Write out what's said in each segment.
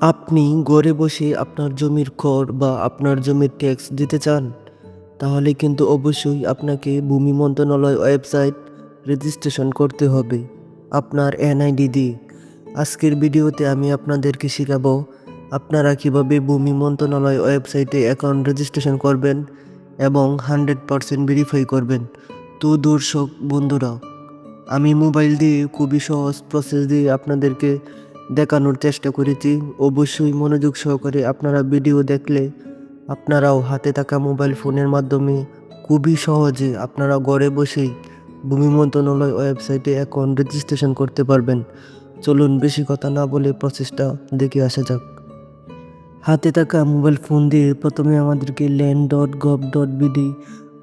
আপনি ঘরে বসে আপনার জমির কর বা আপনার জমির ট্যাক্স দিতে চান, তাহলে কিন্তু অবশ্যই আপনাকে ভূমি মন্ত্রণালয় ওয়েবসাইট রেজিস্ট্রেশন করতে হবে, আপনার এনআইডি দিয়ে আজকের ভিডিওতে আমি আপনাদেরকে শেখাবো, আপনারা কীভাবে ভূমি মন্ত্রণালয় ওয়েবসাইটে অ্যাকাউন্ট রেজিস্ট্রেশন করবেন এবং হান্ড্রেড পারসেন্ট ভেরিফাই করবেন। তো দর্শক বন্ধুরা, আমি মোবাইল দিয়ে খুবই সহজ প্রসেস দিয়ে আপনাদেরকে দেখানোর চেষ্টা করেছি। অবশ্যই মনোযোগ সহকারে আপনারা ভিডিও দেখলে আপনারাও হাতে থাকা মোবাইল ফোনের মাধ্যমে খুবই সহজে আপনারা ঘরে বসেই ভূমি মন্ত্রণালয় ওয়েবসাইটে এখন রেজিস্ট্রেশন করতে পারবেন। চলুন বেশি কথা না বলে প্রসেসটা দেখে আসা যাক। হাতে থাকা মোবাইল ফোন দিয়ে প্রথমে আমাদেরকে land dot gov dot BD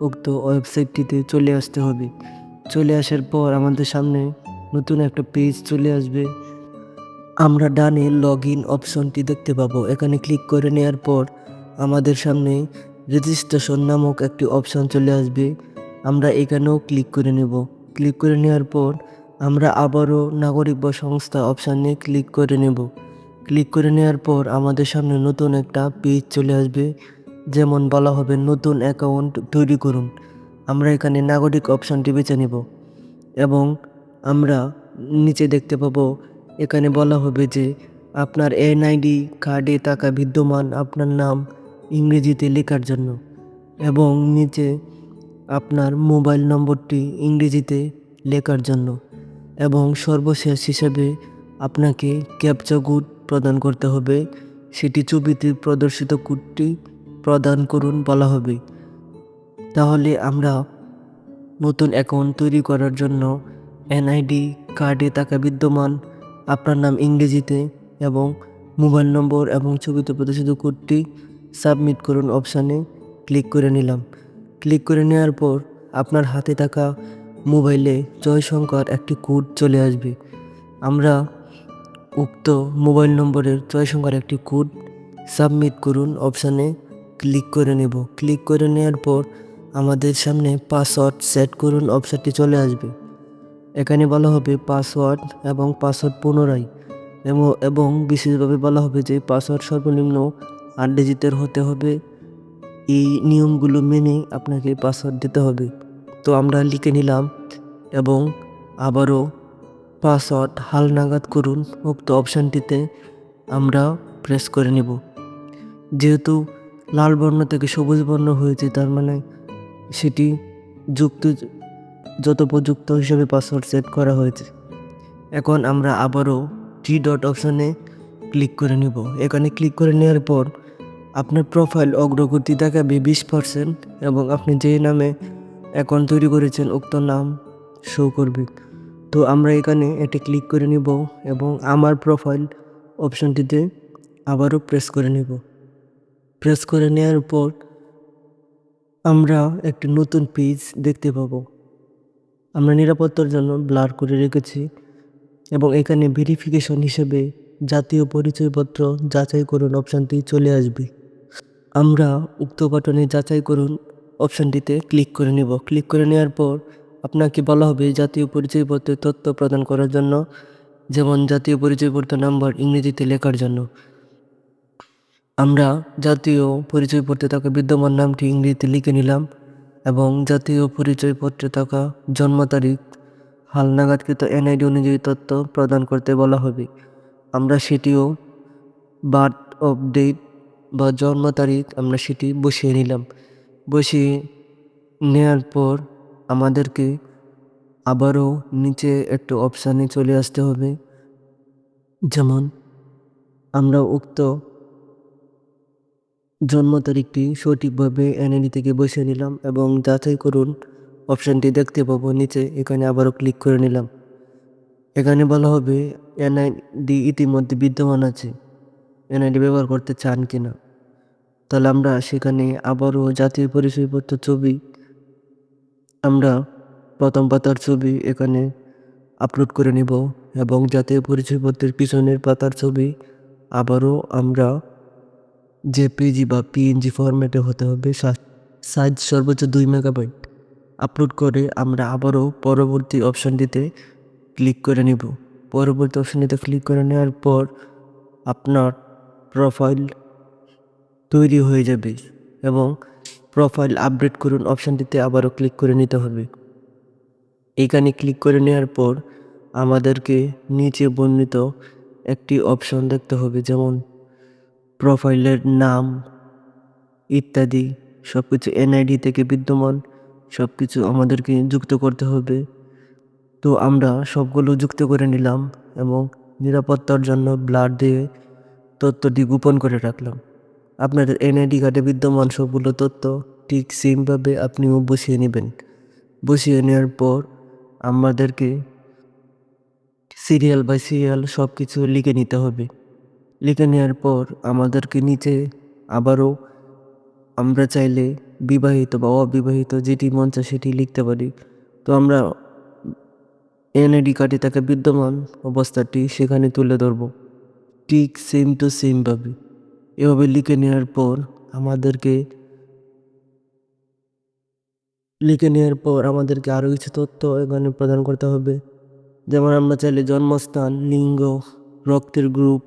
উক্ত ওয়েবসাইটটিতে চলে আসতে হবে। চলে আসার পর আমাদের সামনে নতুন একটা পেজ চলে আসবে। আমরা ডানে লগ ইন অপশনটি দেখতে পাবো। এখানে ক্লিক করে নেওয়ার পর আমাদের সামনে রেজিস্ট্রেশন নামক একটি অপশন চলে আসবে। আমরা এখানেও ক্লিক করে নেব। ক্লিক করে নেওয়ার পর আমরা আবারও নাগরিক বা সংস্থা অপশানে ক্লিক করে নেব। ক্লিক করে নেওয়ার পর আমাদের সামনে নতুন একটা পেজ চলে আসবে। যেমন বলা হবে নতুন অ্যাকাউন্ট তৈরি করুন। আমরা এখানে নাগরিক অপশানটি বেছে নেব। এবং আমরা নিচে দেখতে পাবো এখানে বলা হবে যে আপনার এনআইডি কার্ডে থাকা বিদ্যমান আপনার নাম ইংরেজিতে লেখার জন্য এবং নিচে আপনার মোবাইল নম্বরটি ইংরেজিতে লেখার জন্য এবং সর্বশেষ হিসাবে আপনাকে ক্যাপচা কোড প্রদান করতে হবে। সেটি ছবিতে প্রদর্শিত কোডটি প্রদান করুন বলা হবে। তাহলে আমরা নতুন অ্যাকাউন্ট তৈরি করার জন্য এনআইডি কার্ডে থাকা বিদ্যমান আপনার নাম ইংরেজিতে এবং মোবাইল নম্বর এবং ছবিতে প্রদর্শিত কোডটি সাবমিট করুন অপশানে ক্লিক করে নিলাম। ক্লিক করে নেওয়ার পর আপনার হাতে থাকা মোবাইলে জয় সংখ্যার একটি কোড চলে আসবে। আমরা উক্ত মোবাইল নম্বরের সংখ্যার একটি কোড সাবমিট করুন অপশানে ক্লিক করে নেব। ক্লিক করে নেওয়ার পর আমাদের সামনে পাসওয়ার্ড সেট করুন, অপশানটি চলে আসবে। এখানে বলা হবে পাসওয়ার্ড এবং পাসওয়ার্ড পুনরায়, এবং- বিশেষভাবে বলা হবে যে পাসওয়ার্ড সর্বনিম্ন আট ডিজিটের হতে হবে। এই নিয়মগুলো মেনে আপনাকে পাসওয়ার্ড দিতে হবে। তো আমরা লিখে নিলাম এবং আবারও পাসওয়ার্ড হালনাগাদ করুন। উক্ত অপশানটিতে আমরা প্রেস করে নেব। যেহেতু লাল বর্ণ থেকে সবুজ বর্ণ হয়েছে, তার মানে সেটি যুক্ত যথোপযুক্ত হিসেবে পাসওয়ার্ড সেট করা হয়েছে। এখন আমরা আবারও থ্রি ডট অপশানে ক্লিক করে নেব। এখানে ক্লিক করে নেওয়ার পর আপনার প্রোফাইল অগ্রগতি দেখাবে বিশ পার্সেন্ট এবং আপনি যে নামে অ্যাকাউন্ট তৈরি করেছেন উক্ত নাম শো করবে। তো আমরা এখানে এটি ক্লিক করে নিব এবং আমার প্রোফাইল অপশনটিতে আবারও প্রেস করে নেব। প্রেস করে নেওয়ার পর আমরা একটি নতুন পেজ দেখতে পাবো। আমরা নিরাপত্তার জন্য ব্লার করে রেখেছি এবং এখানে ভেরিফিকেশন হিসেবে জাতীয় পরিচয়পত্র যাচাই করুন অপশানটি চলে আসবে। আমরা উক্ত বাটনে যাচাই করুন অপশানটিতে ক্লিক করে নেব। ক্লিক করে নেওয়ার পর আপনাকে বলা হবে জাতীয় পরিচয়পত্রের তথ্য প্রদান করার জন্য, যেমন জাতীয় পরিচয়পত্র নাম্বার ইংরেজিতে লেখার জন্য। আমরা জাতীয় পরিচয়পত্রে থাকা বিদ্যমান নামটি ইংরেজিতে লিখে নিলাম। এবং জাতীয় পরিচয়পত্রে থাকা জন্ম তারিখ হালনাগাদকৃত এনআইডি অনুযায়ী তথ্য প্রদান করতে বলা হবে। আমরা সেটিও বার্থ অফ ডেট বা জন্ম তারিখ আমরা সেটি বসিয়ে নিলাম। বসিয়ে নেওয়ার পর আমাদেরকে আবারও নিচে একটু অপশানে চলে আসতে হবে। যেমন, আমরা উক্ত জন্ম তারিখটি সঠিকভাবে এনআইডি থেকে বসিয়ে নিলাম এবং যাচাই করুন অপশানটি দেখতে পাবো নিচে, এখানে আবারও ক্লিক করে নিলাম। এখানে বলা হবে এনআইডি ইতিমধ্যে বিদ্যমান আছে। এনআইডি ব্যবহার করতে চান কি না তাহলে আমরা সেখানে আবারও জাতীয় পরিচয়পত্র ছবি, আমরা প্রথম পাতার ছবি এখানে আপলোড করে নিব এবং জাতীয় পরিচয়পত্রের পিছনের পাতার ছবি আবারও আমরা জেপিজি বা পিএনজি ফরম্যাটে হতে হবে। সাইজ সর্বোচ্চ দুই মেগাবাইট আপলোড করে আমরা আবারও পরবর্তী অপশানটিতে ক্লিক করে নিব। পরবর্তী অপশানটিতে ক্লিক করে নেওয়ার পর আপনার প্রোফাইল তৈরি হয়ে যাবে এবং প্রোফাইল আপডেট করুন অপশানটিতে আবারও ক্লিক করে নিতে হবে। এখানে ক্লিক করে নেওয়ার পর আমাদেরকে নিচে বর্ণিত একটি অপশন দেখতে হবে যেমন প্রোফাইলের নাম ইত্যাদি সব কিছু এনআইডি থেকে বিদ্যমান সব কিছু আমাদেরকে যুক্ত করতে হবে। তো আমরা সবগুলো যুক্ত করে নিলাম এবং নিরাপত্তার জন্য ব্লাড দিয়ে তথ্যটি গোপন করে রাখলাম। আপনাদের এনআইডি কার্ডে বিদ্যমান সবগুলো তথ্য ঠিক সেমভাবে আপনিও বসিয়ে নেবেন। বসিয়ে নেওয়ার পর আমাদেরকে সিরিয়াল বাই সিরিয়াল সব কিছু লিখে নিতে হবে। লিখে নেওয়ার পর আমাদেরকে নিচে আবারও আমরা চাইলে বিবাহিত বা অবিবাহিত যেটি মন চায় সেটি লিখতে পারি। তো আমরা এনআইডি কার্ডে তাকে বিদ্যমান অবস্থাটি সেখানে তুলে ধরব। ঠিক সেম টু সেমভাবে এভাবে লিখে নেওয়ার পর আমাদেরকে লিখে নেওয়ার পর আমাদেরকে আরও কিছু তথ্য এখানে প্রদান করতে হবে। যেমন আমরা চাইলে জন্মস্থান, লিঙ্গ, রক্তের গ্রুপ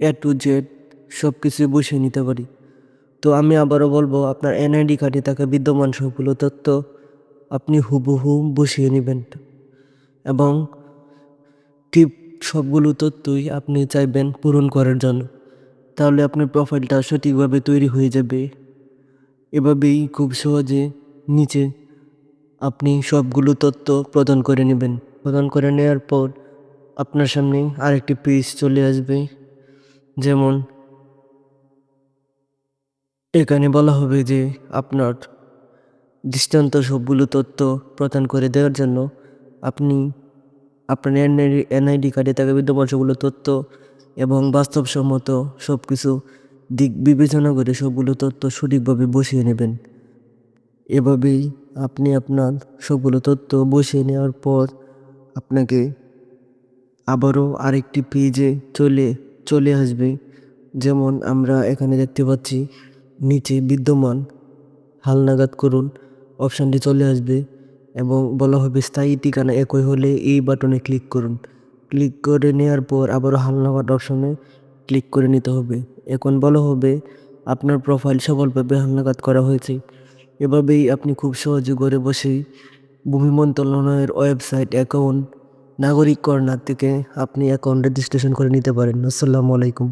এ টু জেড সব কিছু বসিয়ে নিতে পারি। তো আমি আবারও বলব, আপনার এনআইডি কার্ডে থাকা বিদ্যমান সবগুলো তথ্য আপনি হুবহু বসিয়ে নেবেন। এবং ঠিক সবগুলো তথ্যই আপনি চাইবেন পূরণ করার জন্য। তাহলে আপনার প্রোফাইলটা সঠিকভাবে তৈরি হয়ে যাবে। এভাবেই খুব সহজে নিচে আপনি সবগুলো তথ্য প্রদান করে নেবেন। প্রদান করে নেওয়ার পর আপনার সামনে আরেকটি পেজ চলে আসবে। যেমন, এখানে বলা হবে যে আপনার দৃষ্টান্ত সবগুলো তথ্য প্রদান করে দেওয়ার জন্য আপনি আপনার এনআইডি এনআইডি কার্ডে থাকা বিদ্যমান সবগুলো তথ্য এবং বাস্তবসম্মত সব কিছু দিক বিবেচনা করে সবগুলো তথ্য সঠিকভাবে বসিয়ে নেবেন। এভাবেই আপনি আপনার সবগুলো তথ্য বসিয়ে নেওয়ার পর আপনাকে আবারও আরেকটি পেজে চলে চলে আসবে। যেমন আমরা এখানে দেখতে পাচ্ছি, নিচে বিদ্যমান হালনাগাদ করুন অপশানটি চলে আসবে এবং বলা হবে স্থায়ী ঠিকানা একই হলে এই বাটনে ক্লিক করুন। ক্লিক করে নেওয়ার পর আবারও হালনাগাদ অপশনে ক্লিক করে নিতে হবে। এখন বলা হবে আপনার প্রোফাইল সফলভাবে হালনাগাদ করা হয়েছে। এভাবেই আপনি খুব সহজে ঘরে বসেই ভূমি মন্ত্রণালয়ের ওয়েবসাইট, অ্যাকাউন্ট নাগরিক কর্নার থেকে আপনি অ্যাকাউন্ট রেজিস্ট্রেশন করে নিতে পারেন। আসসালামু আলাইকুম।